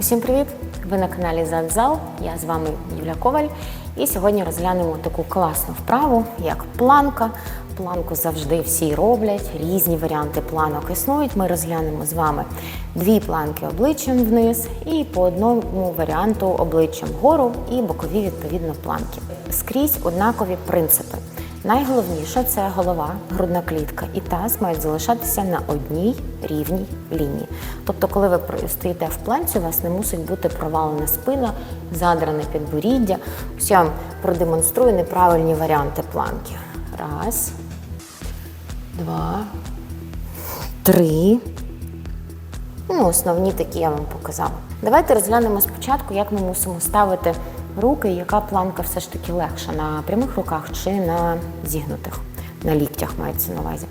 Усім привіт! Ви на каналі Занзал. Я з вами Юля Коваль. І сьогодні розглянемо таку класну вправу, як планка. Планку завжди всі роблять, різні варіанти планок існують. Ми розглянемо з вами дві планки обличчям вниз і по одному варіанту обличчям вгору і бокові відповідно планки. Скрізь однакові принципи. Найголовніше це голова, грудна клітка і таз мають залишатися на одній рівній лінії. Тобто, коли ви стоїте в планці, у вас не мусить бути провалена спина, задране підборіддя. Ось я вам продемонструю неправильні варіанти планки. Раз, два, три. Ну, основні такі я вам показала. Давайте розглянемо спочатку, як ми мусимо ставити руки, яка планка все ж таки легша на прямих руках чи на зігнутих, на ліктях мається на увазі.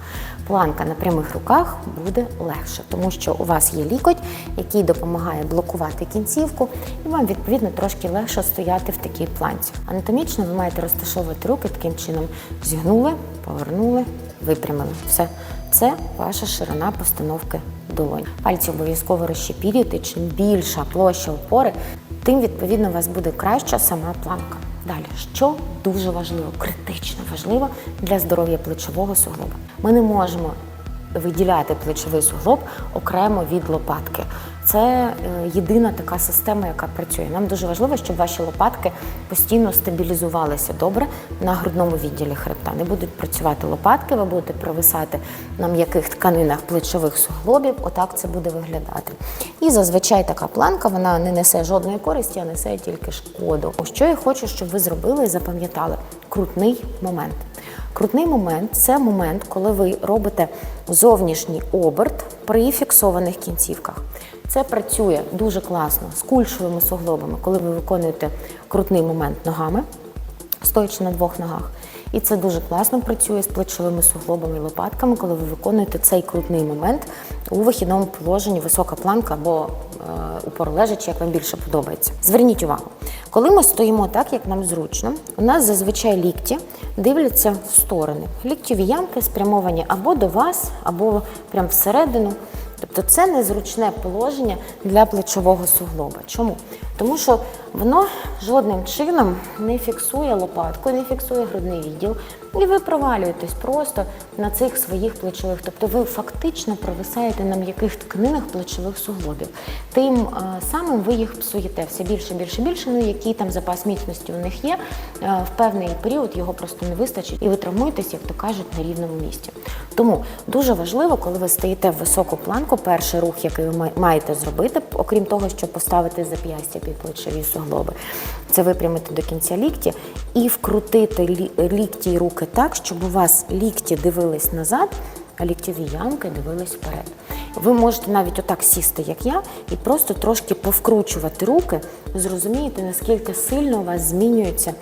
Планка на прямих руках буде легше, тому що у вас є лікоть, який допомагає блокувати кінцівку, і вам відповідно трошки легше стояти в такій планці. Анатомічно ви маєте розташовувати руки таким чином: зігнули, повернули, випрямили. Все. Це ваша ширина постановки долонь. Пальці обов'язково розщепірюйте. Чим більша площа опори, тим відповідно у вас буде краща сама планка. Далі, що дуже важливо, критично важливо для здоров'я плечового суглоба. Ми не можемо виділяти плечовий суглоб окремо від лопатки. Це е, єдина така система, яка працює. Нам дуже важливо, щоб ваші лопатки постійно стабілізувалися добре на грудному відділі хребта. Не будуть працювати лопатки, ви будете провисати на м'яких тканинах плечових суглобів. Отак це буде виглядати. І зазвичай така планка вона не несе жодної користі, а несе тільки шкоду. Що я хочу, щоб ви зробили і запам'ятали крутний момент. Крутний момент це момент, коли ви робите зовнішній оберт при фіксованих кінцівках. Це працює дуже класно з кульшовими суглобами, коли ви виконуєте крутний момент ногами, стоячи на двох ногах. І це дуже класно працює з плечовими суглобами і лопатками, коли ви виконуєте цей крутний момент у вихідному положенні, висока планка або е, упоролежачи, як вам більше подобається. Зверніть увагу, коли ми стоїмо так, як нам зручно, у нас зазвичай лікті дивляться в сторони. Ліктєві ямки спрямовані або до вас, або прямо всередину. Тобто це незручне положення для плечового суглоба. Чому? Тому що воно жодним чином не фіксує лопатку, не фіксує грудний відділ, і ви провалюєтесь просто на цих своїх плечових. Тобто ви фактично провисаєте на м'яких тканинах плечових суглобів. Тим е, самим ви їх псуєте все більше, більше, більше. Ну який там запас міцності у них є, е, в певний період його просто не вистачить, і ви травмуєтесь, як то кажуть, на рівному місці. Тому дуже важливо, коли ви стоїте в високу планку, перший рух, який ви маєте зробити, окрім того, щоб поставити зап'ястя під плечові суглоби, це випрямити до кінця лікті і вкрутити лікті і руки так, щоб у вас лікті дивились назад, а ліктєві ямки дивились вперед. Ви можете навіть отак сісти, як я, і просто трошки повкручувати руки, зрозумієте, наскільки сильно у вас змінюється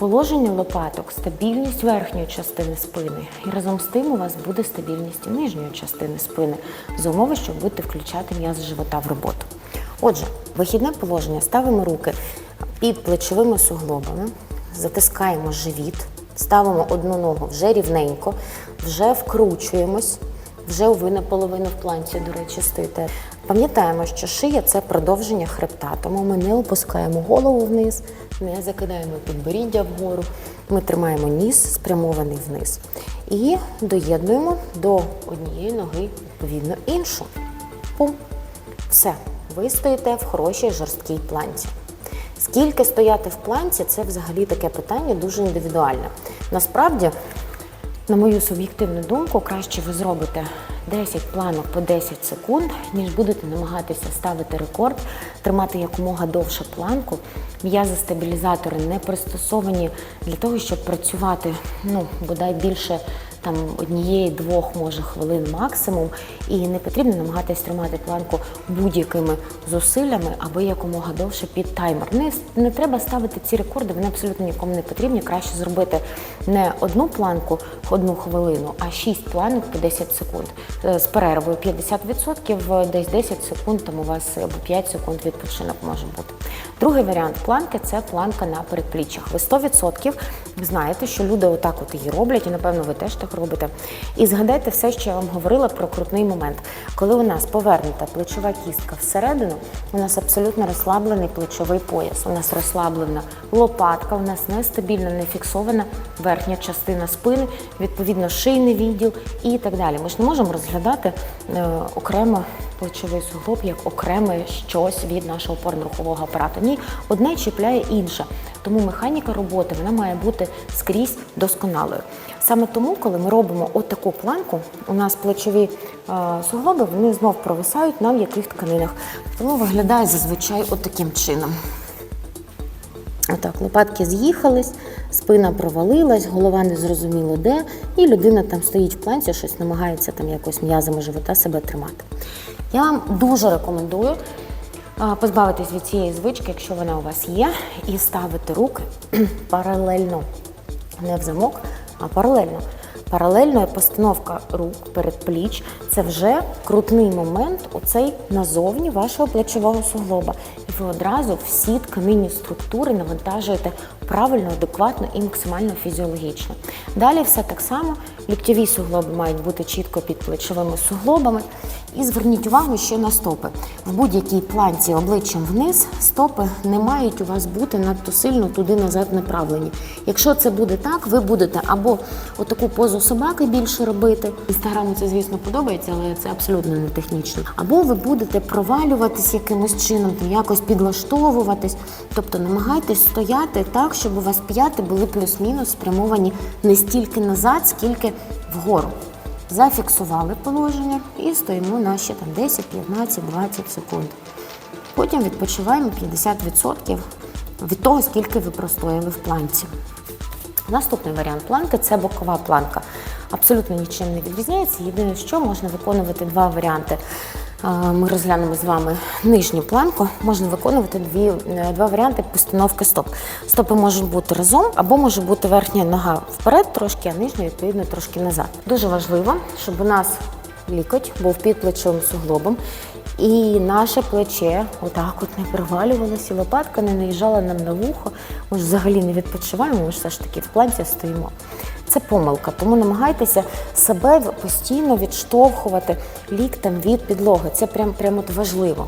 Положення лопаток, стабільність верхньої частини спини. І разом з тим у вас буде стабільність нижньої частини спини за умови, що будете включати м'яз живота в роботу. Отже, вихідне положення ставимо руки під плечовими суглобами, затискаємо живіт, ставимо одну ногу вже рівненько, вже вкручуємось. Вже ви наполовину в планці, до речі, стоїте. Пам'ятаємо, що шия це продовження хребта, тому ми не опускаємо голову вниз, не закидаємо підборіддя вгору. Ми тримаємо ніс спрямований вниз. І доєднуємо до однієї ноги відповідно іншу. Пум. Все. Ви стоїте в хорошій жорсткій планці. Скільки стояти в планці, це взагалі таке питання дуже індивідуальне. Насправді, на мою суб'єктивну думку, краще ви зробите 10 планок по 10 секунд, ніж будете намагатися ставити рекорд, тримати якомога довше планку. М'язи стабілізатори не пристосовані для того, щоб працювати ну, бодай більше там однієї-двох, може, хвилин максимум, і не потрібно намагатись тримати планку будь-якими зусиллями, аби якомога довше під таймер. Не, не треба ставити ці рекорди, вони абсолютно нікому не потрібні. Краще зробити не одну планку одну хвилину, а 6 планок по 10 секунд. Е, З перервою 50%, десь 10 секунд, там у вас або 5 секунд відпочинок може бути. Другий варіант планки це планка на передпліччях. Ви 100% знаєте, що люди отак от її роблять, і напевно ви теж так робите. І згадайте все, що я вам говорила про крутний момент. Коли у нас повернута плечова кістка всередину, у нас абсолютно розслаблений плечовий пояс. У нас розслаблена лопатка, у нас нестабільна, не фіксована верхня частина спини, відповідно шийний відділ і так далі. Ми ж не можемо розглядати е, окремо плечовий суглоб як окреме щось від нашого опорно-рухового апарату. Ні, одне чіпляє інше. Тому механіка роботи вона має бути скрізь досконалою. Саме тому, коли ми робимо отаку планку, у нас плечові е, суглоби вони знов провисають на м'яких тканинах. Тому виглядає зазвичай отаким чином. Отак, лопатки з'їхались, спина провалилась, голова не зрозуміло де, і людина там стоїть в планці, щось намагається там якось м'язами живота себе тримати. Я вам дуже рекомендую позбавитись від цієї звички, якщо вона у вас є, і ставити руки паралельно, не в замок, а паралельно. Паралельно постановка рук перед пліч це вже крутний момент, оцей назовні вашого плечового суглоба. І ви одразу всі тканинні структури навантажуєте правильно, адекватно і максимально фізіологічно. Далі все так само. Ліктєві суглоби мають бути чітко під плечовими суглобами. І зверніть увагу ще на стопи. В будь-якій планці обличчям вниз стопи не мають у вас бути надто сильно туди-назад направлені. Якщо це буде так, ви будете або отаку позу собаки більше робити. Інстаграму це, звісно, подобається, але це абсолютно не технічно. Або ви будете провалюватись якимось чином, якось підлаштовуватись. Тобто намагайтесь стояти так, щоб у вас п'яти були плюс-мінус спрямовані не стільки назад, скільки вгору. Зафіксували положення і стоїмо наші там 10, 15, 20 секунд. Потім відпочиваємо 50% від того, скільки ви простояли в планці. Наступний варіант планки це бокова планка. Абсолютно нічим не відрізняється. Єдине, що можна виконувати два варіанти. Ми розглянемо з вами нижню планку. Можна виконувати дві, е, два варіанти постановки стоп. Стопи можуть бути разом, або може бути верхня нога вперед трошки, а нижня, відповідно, трошки назад. Дуже важливо, щоб у нас лікоть був під плечовим суглобом. І наше плече отак от не провалювалося, лопатка не наїжджала нам на вухо. Ми ж взагалі не відпочиваємо, ми ж все ж таки в планці стоїмо. Це помилка, тому намагайтеся себе постійно відштовхувати ліктем від підлоги. Це прям, прям от важливо.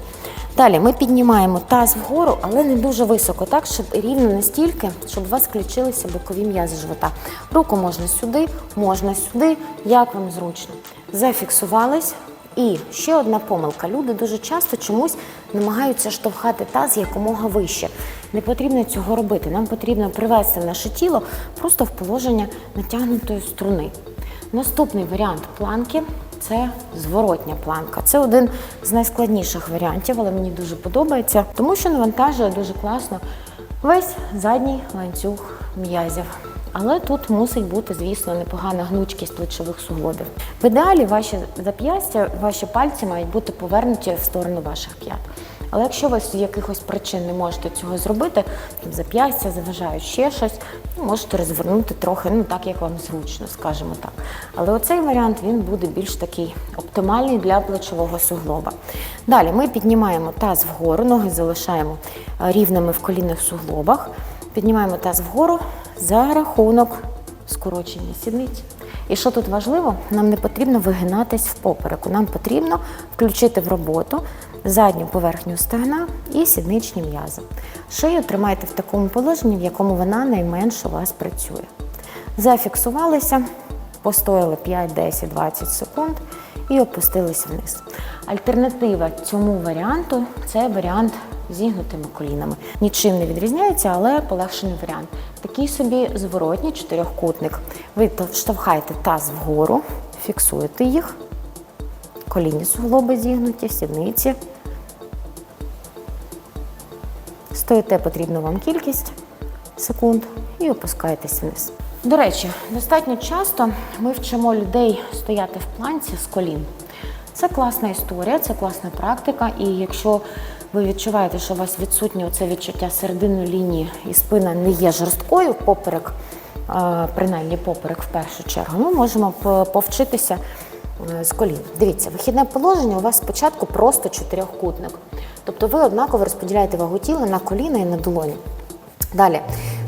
Далі ми піднімаємо таз вгору, але не дуже високо, так, щоб рівно настільки, щоб у вас включилися бокові м'язи живота. Руку можна сюди, можна сюди, як вам зручно. Зафіксувались. І ще одна помилка. Люди дуже часто чомусь намагаються штовхати таз якомога вище. Не потрібно цього робити. Нам потрібно привести наше тіло просто в положення натягнутої струни. Наступний варіант планки це зворотня планка. Це один з найскладніших варіантів, але мені дуже подобається, тому що навантажує дуже класно весь задній ланцюг м'язів. Але тут мусить бути, звісно, непогана гнучкість плечових суглобів. В ідеалі ваші зап'ястя, ваші пальці мають бути повернуті в сторону ваших п'ят. Але якщо ви з якихось причин не можете цього зробити, зап'ястя заважають ще щось, ну, можете розвернути трохи, ну так як вам зручно, скажімо так. Але оцей варіант він буде більш такий оптимальний для плечового суглоба. Далі ми піднімаємо таз вгору, ноги залишаємо е, рівними в колінних суглобах. Піднімаємо таз вгору за рахунок скорочення сідниць. І що тут важливо, нам не потрібно вигинатись в попереку. Нам потрібно включити в роботу задню поверхню стегна і сідничні м'язи. Шию тримайте в такому положенні, в якому вона найменше у вас працює. Зафіксувалися, постояли 5, 10, 20 секунд і опустились вниз. Альтернатива цьому варіанту це варіант зігнутими колінами. Нічим не відрізняється, але полегшений варіант. Такий собі зворотній чотирьохкутник. Ви штовхаєте таз вгору, фіксуєте їх, колінні суглоби зігнуті, сідниці. Стоїте потрібну вам кількість секунд і опускаєтесь вниз. До речі, достатньо часто ми вчимо людей стояти в планці з колін. Це класна історія, це класна практика. І якщо ви відчуваєте, що у вас відсутнє це відчуття середини лінії і спина не є жорсткою поперек, принаймні поперек в першу чергу, ми можемо повчитися е, з колін. Дивіться, вихідне положення у вас спочатку просто чотирьохкутник. Тобто ви однаково розподіляєте вагу тіла на коліна і на долоні. Далі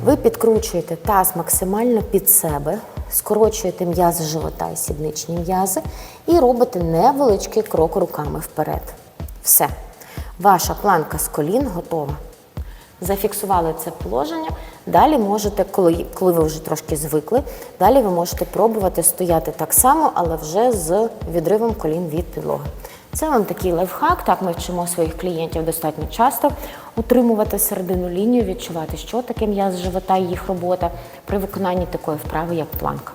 ви підкручуєте таз максимально під себе, скорочуєте м'язи живота і сідничні м'язи і робите невеличкий крок руками вперед. Все. Ваша планка з колін готова. Зафіксували це положення. Далі можете, коли, коли ви вже трошки звикли, далі ви можете пробувати стояти так само, але вже з відривом колін від підлоги. Це вам такий лайфхак. Так ми вчимо своїх клієнтів достатньо часто утримувати середину лінію, відчувати, що таке м'яз живота і їх робота при виконанні такої вправи, як планка.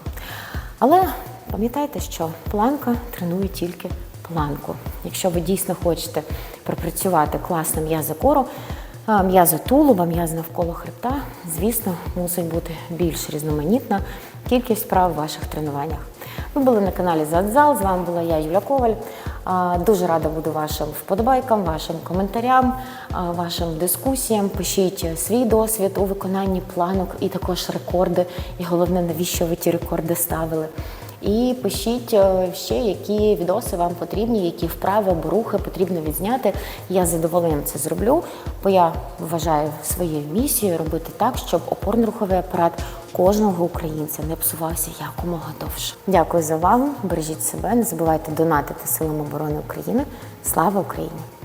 Але пам'ятайте, що планка тренує тільки планку. Якщо ви дійсно хочете пропрацювати класно м'язи кору, м'язи тулуба, м'язи навколо хребта, звісно, мусить бути більш різноманітна кількість вправ в ваших тренуваннях. Ви були на каналі Задзал. З вами була я, Юля Коваль. Дуже рада буду вашим вподобайкам, вашим коментарям, вашим дискусіям. Пишіть свій досвід у виконанні планок і також рекорди. І головне, навіщо ви ті рекорди ставили. І пишіть е, ще, які відоси вам потрібні, які вправи або рухи потрібно відзняти. Я з це зроблю, бо я вважаю своєю місією робити так, щоб опорно-руховий апарат кожного українця не псувався якомога довше. Дякую за увагу. Бережіть себе, не забувайте донатити силам оборони України. Слава Україні!